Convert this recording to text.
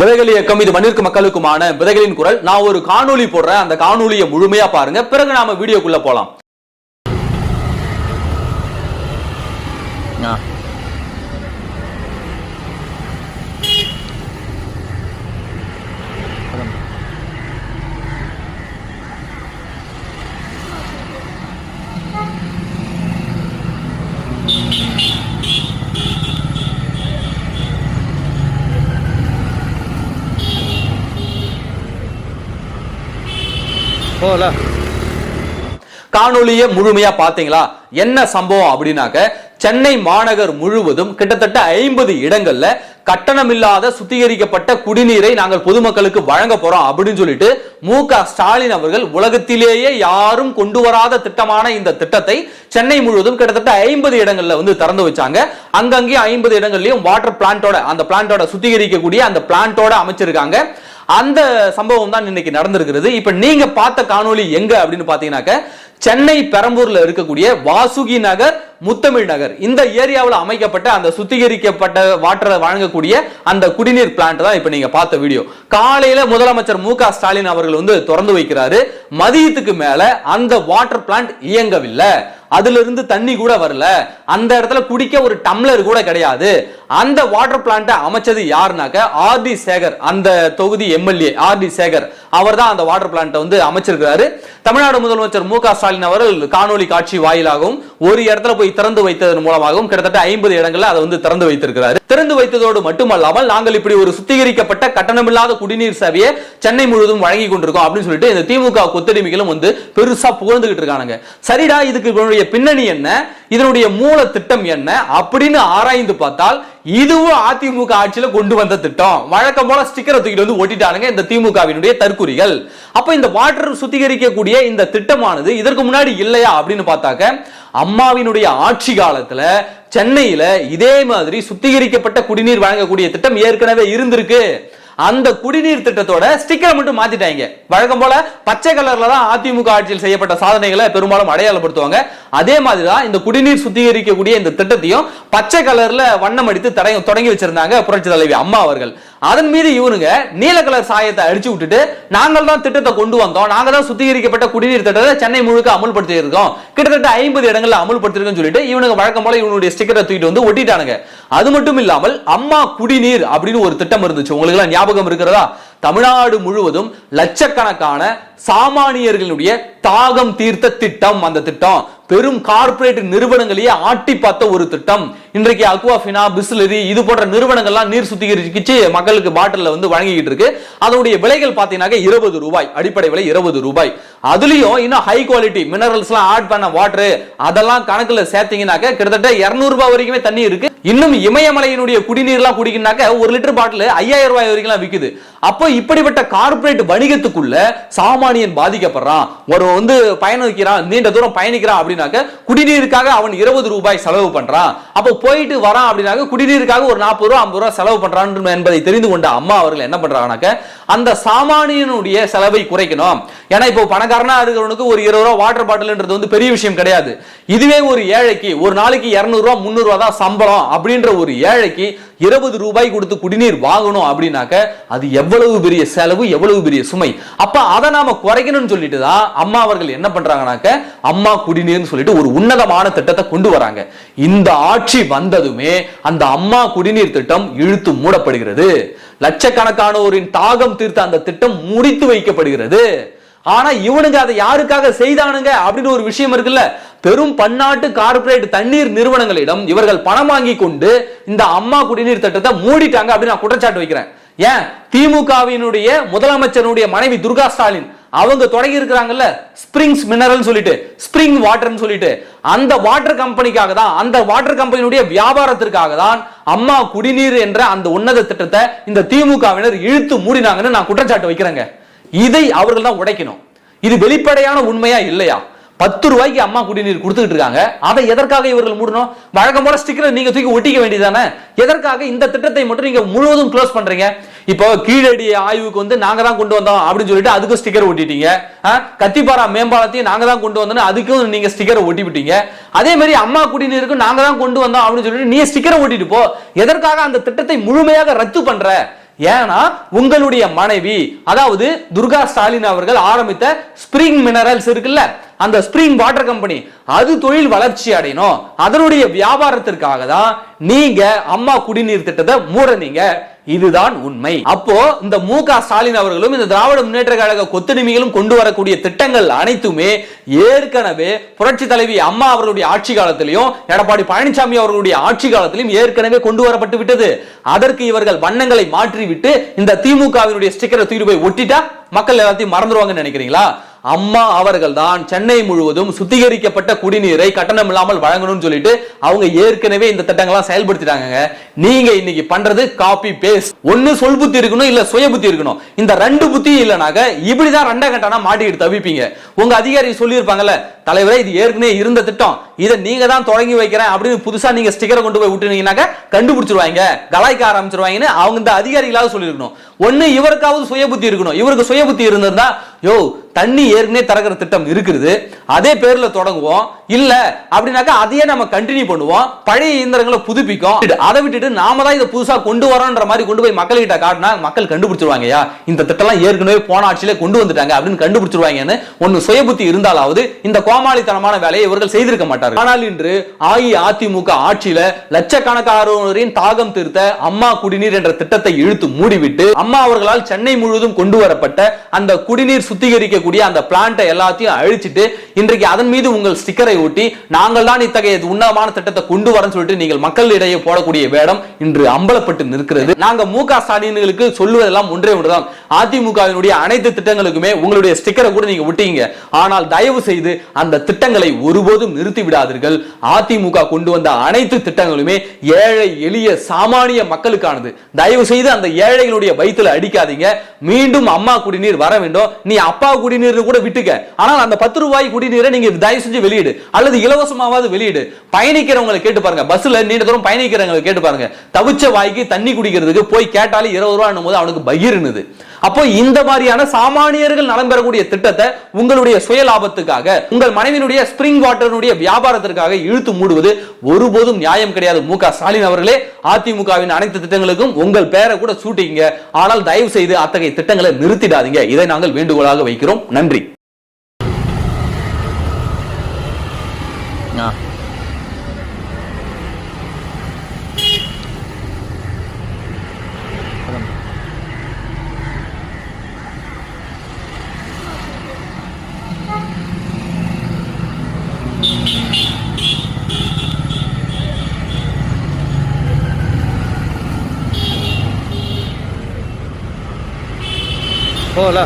விதைகள் இயக்கம் இது மண்ணிற்கு மக்களுக்குமான விதைகளின் குரல். நான் ஒரு காணொலி போடுறேன். அந்த காணொலியை முழுமையா பாருங்க. பிறகு நாம வீடியோக்குள்ள போலாம். போகல காணொளியை முழுமையா பாத்தீங்களா என்ன சம்பவம் அப்படின்னாக்க சென்னை மாநகர் முழுவதும் கிட்டத்தட்ட ஐம்பது இடங்கள்ல கட்டணமில்லாத சுத்திகரிக்கப்பட்ட குடிநீரை நாங்கள் பொதுமக்களுக்கு வழங்க போறோம் அப்படின்னு சொல்லிட்டு மு க ஸ்டாலின் அவர்கள் உலகத்திலேயே யாரும் கொண்டு வராத திட்டமான இந்த திட்டத்தை சென்னை முழுவதும் கிட்டத்தட்ட ஐம்பது இடங்கள்ல வந்து திறந்து வச்சாங்க. அங்கங்கே ஐம்பது இடங்கள்லயும் வாட்டர் பிளான்ட்டோட அந்த பிளான்ட்டோட சுத்திகரிக்கக்கூடிய அந்த பிளான்ட்டோட அமைச்சிருக்காங்க. அந்த சம்பவம் தான் இன்னைக்கு நடந்திருக்கிறது. இப்ப நீங்க பார்த்த காணொளி எங்க அப்படின்னு பாத்தீங்கன்னாக்க சென்னை பெரம்பூர்ல இருக்கக்கூடிய வாசுகி நகர் முத்தமிழ் நகர். இந்த ஏரியாவில் அமைக்கப்பட்ட அந்த சுத்திகரிக்கப்பட்ட வாட்டரை வழங்கக்கூடிய அந்த குடிநீர் பிளான்ட் தான் இப்ப நீங்க பார்த்த வீடியோ காலையில முதலமைச்சர் மு ஸ்டாலின் அவர்கள் வந்து திறந்து வைக்கிறாரு. மதியத்துக்கு மேல அந்த வாட்டர் பிளான்ட் இயங்கவில்லை. அதுல இருந்து தண்ணி கூட வரல. அந்த இடத்துல குடிக்க ஒரு டம்ளர் கூட கிடையாது. அந்த வாட்டர் பிளான்ட்டை அமைச்சது யாருனாக்க ஆர் டி சேகர் அந்த தொகுதி எம்எல்ஏ ஆர் டி சேகர். அவர் தான் அந்த வாட்டர் பிளான்ட்டை வந்து அமைச்சிருக்கிறாரு. தமிழ்நாடு முதலமைச்சர் மு க ஸ்டாலின் அவர்கள் காணொலி காட்சி வாயிலாகவும் ஒரு இடத்துல போய் திறந்து வைத்ததன் மூலமாகவும் கிட்டத்தட்ட ஐம்பது இடங்கள்ல அதை வந்து திறந்து வைத்திருக்கிறாரு. திறந்து வைத்ததோடு மட்டுமல்லாமல் நாங்கள் இப்படி ஒரு சுத்திகரிக்கப்பட்ட கட்டணமில்லாத குடிநீர் சேவையை சென்னை முழுவதும் வழங்கி கொண்டிருக்கோம் அப்படின்னு சொல்லிட்டு இந்த திமுக கொத்தடிமைகளும் வந்து பெருசா புகழ்ந்துகிட்டு இருக்காங்க சரிடா இதுக்கு இதனுடைய பின்னணி என்ன? இதனுடைய மூல திட்டம் என்ன? அப்படின்னு ஆராய்ந்து பார்த்தால் இதுவும் அதிமுக ஆட்சியில கொண்டு வந்த திட்டம். வழக்கம் போல ஸ்டிக்கரை தூக்கிட்டு வந்து ஒட்டிட்டானுங்க இந்த திமுகவினுடைய தற்குறிகள். அப்ப இந்த வாட்டர் சுத்திகரிக்கக்கூடிய இந்த திட்டமானது இதற்கு முன்னாடி இல்லையா அப்படின்னு பார்த்தாக்க அம்மாவினுடைய ஆட்சி காலத்துல சென்னையில இதே மாதிரி சுத்திகரிக்கப்பட்ட குடிநீர் வழங்கக்கூடிய திட்டம் ஏற்கனவே இருந்திருக்கு. அந்த குடிநீர் திட்டத்தோட ஸ்டிக்கரை மட்டும் மாத்திட்டாங்க. வழக்கம் போல பச்சை கலர்ல தான் அதிமுக ஆட்சியில் செய்யப்பட்ட சாதனைகளை பெரும்பாலும் அடையாளப்படுத்துவாங்க. அதே மாதிரி தான் இந்த குடிநீர் சுத்திகரிக்கக்கூடிய இந்த திட்டத்தையும் பச்சை கலர்ல வண்ணம் அடித்து தடை- தொடங்கி வச்சிருந்தாங்க புரட்சி தலைவி அம்மா அவர்கள். அதன் மீது இவனுங்க நீல கலர் சாயத்தை அடிச்சு விட்டுட்டு நாங்கள் தான் திட்டத்தை கொண்டு வந்தோம். நாங்க தான் சுத்திகரிக்கப்பட்ட குடிநீர் திட்டத்தை சென்னை முழுக்க அமல்படுத்தியிருக்கோம். கிட்டத்தட்ட ஐம்பது இடங்கள்ல அமுல்படுத்திருக்கோம்னு சொல்லிட்டு இவனுங்க வழக்கம் போல இவனுடைய ஸ்டிக்கரை தூக்கிட்டு வந்து ஒட்டிட்டானுங்க. அது மட்டும் இல்லாமல் அம்மா குடிநீர் அப்படின்னு ஒரு திட்டம் இருந்துச்சு. உங்களுக்கு எல்லாம் ஞாபகம் இருக்கிறதா? தமிழ்நாடு முழுவதும் லட்சக்கணக்கான சாமானியர்களுடைய தாகம் தீர்த்த திட்டம் அந்த திட்டம். பெரும் கார்ப்பரேட் நிறுவனங்களையே ஆட்டி பார்த்த ஒரு திட்டம். இன்றைக்கு அக்வாஃபினா பிஸ்லரி இது போன்ற நிறுவனங்கள்லாம் நீர் சுத்திகரிச்சு மக்களுக்கு பாட்டில் வந்து வழங்கிட்டு இருக்கு. அதனுடைய விலைகள் பார்த்தீங்கன்னா இருபது ரூபாய் அடிப்படை விலை இருபது ரூபாய். அதுலயும் இன்னும் ஹை குவாலிட்டி மினரல்ஸ் எல்லாம் ஆட் பண்ண வாட்டர் அதெல்லாம் கணக்குல சேர்த்தீங்கன்னாக்க கிட்டத்தட்ட 200 ரூபாய் வரைக்குமே தண்ணி இருக்கு. இன்னும் இமயமலையினுடைய குடிநீர் எல்லாம் குடிக்கணும்னாக்க ஒரு லிட்டர் பாட்டில் ஐயாயிரம் ரூபாய் வரைக்கும் எல்லாம் விக்குது. அப்போ இப்படிப்பட்ட கார்ப்பரேட் வணிகத்துக்குள்ள சாமானியன் பாதிக்கப்படுறான். ஒரு வந்து பயணிக்கிறான் நீண்ட தூரம் பயணிக்கிறான் அப்படின்னாக்க குடிநீருக்காக அவன் இருபது ரூபாய் செலவு பண்றான். அப்போ போயிட்டு வரான் அப்படின்னாக்க குடிநீருக்காக ஒரு நாற்பது ரூபா ஐம்பது ரூபா செலவு பண்றான் என்பதை தெரிந்து கொண்ட அம்மா அவர்கள் என்ன பண்றாங்கனாக்க அந்த சாமானியனுடைய செலவை குறைக்கணும். ஏன்னா இப்போ பணக்காரனா இருக்கிறவனுக்கு ஒரு இருபது ரூபா வாட்டர் பாட்டில்ன்றது வந்து பெரிய விஷயம் கிடையாது. இதுவே ஒரு ஏழைக்கு ஒரு நாளைக்கு இரநூறுவா முந்நூறுவா தான் சம்பளம் அப்படின்ற ஒரு ஏழைக்கு இருபது ரூபாய் கொடுத்து குடிநீர் வாங்கணும் அப்படின்னாக்க அது எவ்வளவு பெரிய செலவு எவ்வளவு பெரிய சுமை? அப்ப அதை நாம குறைக்கணும்னு சொல்லிட்டு தான் அம்மா அவர்கள் என்ன பண்றாங்கனாக்க அம்மா குடிநீர்னு சொல்லிட்டு ஒரு உன்னதமான திட்டத்தை கொண்டு வராங்க. இந்த ஆட்சி வந்ததுமே அந்த அம்மா குடிநீர் திட்டம் இழுத்து மூடப்படுகிறது. லட்சக்கணக்கானோரின் தாகம் தீர்த்த அந்த திட்டம் முடித்து வைக்கப்படுகிறது. ஆனா இவனுங்க அதை யாருக்காக செய்தானுங்க அப்படின்னு ஒரு விஷயம் இருக்குல்ல? பெரும் பன்னாட்டு கார்ப்பரேட் தண்ணீர் நிறுவனங்களிடம் இவர்கள் பணம் வாங்கி கொண்டு இந்த அம்மா குடிநீர் திட்டத்தை மூடிட்டாங்க அப்படின்னு நான் குற்றச்சாட்டு வைக்கிறேன். ஏன்? திமுகவினுடைய முதலமைச்சருடைய மனைவி துர்கா ஸ்டாலின் அவங்க தொடங்கி இருக்கிறாங்கல்ல ஸ்பிரிங்ஸ் மினரல் சொல்லிட்டு ஸ்பிரிங் வாட்டர்னு சொல்லிட்டு. அந்த வாட்டர் கம்பெனிக்காக தான் அந்த வாட்டர் கம்பெனியுடைய வியாபாரத்திற்காக தான் அம்மா குடிநீர் என்ற அந்த உன்னத திட்டத்தை இந்த திமுகவினர் இழுத்து மூடினாங்கன்னு நான் குற்றச்சாட்டு வைக்கிறேங்க. இதை அவர்கள் தான் உடைக்கணும். இது வெளிப்படையான உண்மையா இல்லையா? பத்து ரூபாய்க்கு அம்மா குடிநீர் கொடுத்துட்டு இருக்காங்க. அதை எதற்காக இவர்கள் மூடணும்? வழக்கம் போல ஸ்டிக்கரை நீங்க தூக்கி ஒட்டிக்க வேண்டியதானே எதற்காக இந்த திட்டத்தை மட்டும் நீங்க முழுவதும் க்ளோஸ் பண்றீங்க? இப்போ கீழடி ஆய்வுக்கு வந்து நாங்க தான் கொண்டு வந்தோம் அப்படின்னு சொல்லிட்டு அதுக்கும் ஸ்டிக்கர் ஒட்டிட்டீங்க. கத்திப்பாரா மேம்பாலத்தையும் நாங்க தான் கொண்டு வந்தோம் அதுக்கும் நீங்க ஸ்டிக்கரை ஒட்டி விட்டீங்க அதே மாதிரி அம்மா குடிநீருக்கும் நாங்க தான் கொண்டு வந்தோம் அப்படின்னு சொல்லிட்டு நீ ஸ்டிக்கரை ஒட்டிட்டு போ. எதற்காக அந்த திட்டத்தை முழுமையாக ரத்து பண்ற? ஏன்னா உங்களுடைய மனைவி அதாவது துர்கா ஸ்டாலின் அவர்கள் ஆரம்பித்த ஸ்பிரிங் மினரல்ஸ் இருக்குல்ல அந்த ஸ்பிரிங் வாட்டர் கம்பெனி அது தொழில் வளர்ச்சி அடையணும். அதனுடைய வியாபாரத்திற்காக தான் நீங்க அம்மா குடிநீர் திட்டத்தை மூடனீங்க இதுதான் உண்மை. அப்போ இந்த மு க ஸ்டாலின் அவர்களும் இந்த திராவிட முன்னேற்ற கழக கொத்தடிமைகளும் கொண்டு வரக்கூடிய திட்டங்கள் அனைத்துமே ஏற்கனவே புரட்சி தலைவி அம்மா அவர்களுடைய ஆட்சி காலத்திலையும் எடப்பாடி பழனிசாமி அவர்களுடைய ஆட்சி காலத்திலும் ஏற்கனவே கொண்டு வரப்பட்டு விட்டது. அதற்கு இவர்கள் வண்ணங்களை மாற்றிவிட்டு இந்த திமுகவினுடைய ஸ்டிக்கரை தூக்கி போய் ஒட்டிட்டா மக்கள் எல்லாத்தையும் மறந்துடுவாங்கன்னு நினைக்கிறீங்களா? அம்மா அவர்கள் தான் சென்னை முழுவதும் சுத்திகரிக்கப்பட்ட குடிநீரை கட்டணம் இல்லாமல் வழங்கணும்னு சொல்லிட்டு அவங்க ஏற்கனவே இந்த திட்டங்கள்லாம் செயல்படுத்திட்டாங்க நீங்க இன்னைக்கு பண்றது காப்பி பேஸ்ட் ஒன்னு சொல் புத்தி இருக்கணும் இல்ல சுய புத்தி இருக்கணும். இந்த ரெண்டு புத்தியும் இல்லனாக்க இப்படிதான் ரெண்டா கட்டானா மாட்டிக்கிட்டு தவிப்பீங்க. உங்க அதிகாரி சொல்லியிருப்பாங்கல்ல தலைவரே இது ஏற்கனவே இருந்த திட்டம். இதை நீங்க தான் தொடங்கி வைக்கிறேன் அப்படின்னு புதுசா நீங்க ஸ்டிக்கரை கொண்டு போய் விட்டுனீங்கன்னாக்க கண்டுபிடிச்சிருவாங்க. கலாய்க்க ஆரம்பிச்சிருவாங்கன்னு அவங்க இந்த அதிகாரிகளாவது சொல்லியிருக்கணும். ஒன்னு இவருக்காவது சுய புத்தி இருக்கணும். இவருக்கு சுய புத்தி இருந்திருந்தா யோ தண்ணி ஏற்கனவே திறக்கிற திட்டம் இருக்கிறது அதே பேர்ல தொடங்குவோம். இல்ல அப்படின்னாக்கா அதையே நம்ம கண்டினியூ பண்ணுவோம். பழைய இயந்திரங்களை புதுப்பிக்கும். அதை விட்டுட்டு நாம தான் இதை புதுசா கொண்டு வரோன்ற மாதிரி கொண்டு போய் மக்கள் கிட்ட காட்டினா மக்கள் கண்டுபிடிச்சிருவாங்கயா இந்த திட்டம்லாம் ஏற்கனவே போன ஆட்சியிலே கொண்டு வந்துட்டாங்க அப்படின்னு கண்டுபிடிச்சிருவாங்கன்னு ஒன்னு சுயபுத்தி இருந்தாலாவது இந்த கோமாளித்தனமான வேலையை இவர்கள் செய்திருக்க மாட்டார்கள். ஆனால் இன்று அஇஅதிமுக ஆட்சியில லட்சக்கணக்கானோரின் தாகம் தீர்த்த அம்மா குடிநீர் என்ற திட்டத்தை இழுத்து மூடிவிட்டு அம்மா அவர்களால் சென்னை முழுவதும் கொண்டு வரப்பட்ட அந்த குடிநீர் சுத்திகரிக்க இருக்கக்கூடிய அந்த பிளான்ட்டை எல்லாத்தையும் அழிச்சிட்டு இன்றைக்கு அதன் மீது உங்கள் ஸ்டிக்கரை ஒட்டி நாங்கள் தான் இத்தகைய உன்னதமான திட்டத்தை கொண்டு வரன்னு சொல்லிட்டு நீங்கள் மக்களிடையே போடக்கூடிய வேடம் இன்று அம்பலப்பட்டு நிற்கிறது. நாங்க மு க ஸ்டாலின்களுக்கு சொல்லுவதெல்லாம் ஒன்றே ஒன்றுதான். அதிமுகவினுடைய அனைத்து திட்டங்களுக்குமே உங்களுடைய ஸ்டிக்கரை கூட நீங்க விட்டீங்க ஆனால் தயவு செய்து அந்த திட்டங்களை ஒருபோதும் நிறுத்தி விடாதீர்கள். அதிமுக கொண்டு வந்த அனைத்து திட்டங்களுமே ஏழை எளிய சாமானிய மக்களுக்கானது. தயவு செய்து அந்த ஏழைகளுடைய வயித்துல அடிக்காதீங்க. மீண்டும் அம்மா குடிநீர் வர வேண்டும். நீ அப்பா குடிநீர் கூட விட்டுக்க. ஆனால் அந்த பத்து ரூபாய் குடிநீரை நீங்க தயவு செஞ்சு வெளியிடு. அல்லது இலவசமாவது வெளியிடு. பயணிக்கிறவங்களை கேட்டு பாருங்க. பஸ்ல நீண்ட தூரம் பயணிக்கிறவங்களை கேட்டு பாருங்க. தவிச்ச வாய்க்கு தண்ணி குடிக்கிறதுக்கு போய் கேட்டாலும் இருபது ரூபா போது அவனுக்கு பகிர்னுது. அப்போ இந்த மாதிரியான சாமானியர்கள் நலம் பெறக்கூடிய திட்டத்தை உங்களுடைய சுய லாபத்துக்காக உங்கள் மனைவியினுடைய ஸ்பிரிங் வாட்டருடைய வியாபாரத்திற்காக இழுத்து மூடுவது ஒருபோதும் நியாயம் கிடையாது. மு ஸ்டாலின் அவர்களே அதிமுகவின் அனைத்து திட்டங்களுக்கும் உங்கள் பெயரை கூட சூட்டிங்க ஆனால் தயவு செய்து அத்தகைய திட்டங்களை நிறுத்திடாதீங்க. இதை நாங்கள் வேண்டுகோளாக வைக்கிறோம். நன்றி. போகல